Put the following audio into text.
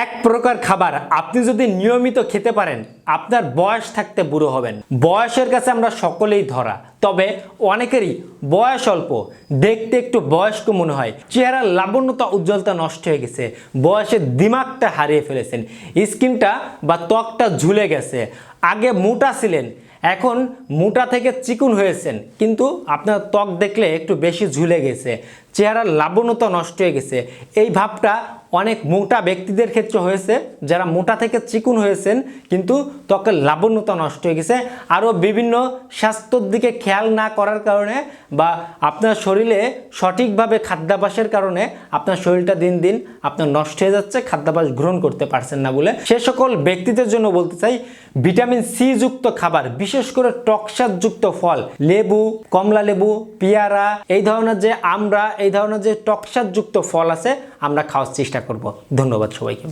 এক প্রকার খাবার আপনি যদি নিয়মিত খেতে পারেন, আপনার বয়স থাকতে বুড়ো হবেন। বয়সের কাছে আমরা সকলেই ধরা। তবে অনেকেরই বয়স অল্প। দেখতে একটু বয়স্ক মনে হয়। চেহারার লাবণ্যতা উজ্জ্বলতা নষ্ট হয়ে গেছে। বয়সে দিমাগটা হারিয়ে ফেলেছেন। স্কিনটা বা ত্বকটা ঝুলে গেছে। আগে মোটা ছিলেন, এখন মোটা থেকে চিকুন হয়েছেন। কিন্তু আপনার ত্বক দেখলে একটু বেশি ঝুলে গেছে। চেহারার লাবণ্যতা নষ্ট হয়ে গেছে। এই ভাবটা অনেক মোটা ব্যক্তিদের ক্ষেত্রে হয়েছে। যারা মোটা থেকে চিকুন হয়েছেন, কিন্তু ত্বকের লাবণ্যতা নষ্ট হয়ে গেছে। আরও বিভিন্ন স্বাস্থ্যর দিকে খেয়াল না করার কারণে বা আপনার শরীরে সঠিকভাবে খাদ্যাভ্যাসের কারণে আপনার শরীরটা দিন দিন আপনার নষ্ট হয়ে যাচ্ছে খাদ্যাভ্যাস গ্রহণ করতে পারছেন না বলে। সে সকল ব্যক্তিদের জন্য বলতে চাই, ভিটামিন সি যুক্ত খাবার, বিশেষ করে টকসাদযুক্ত ফল, লেবু, কমলা লেবু, পেয়ারা, এই ধরনের যে আমরা এই ধরনের যে টকসাদযুক্ত ফল আছে, আমরা খাওয়ার চেষ্টা করব। ধন্যবাদ সবাইকে।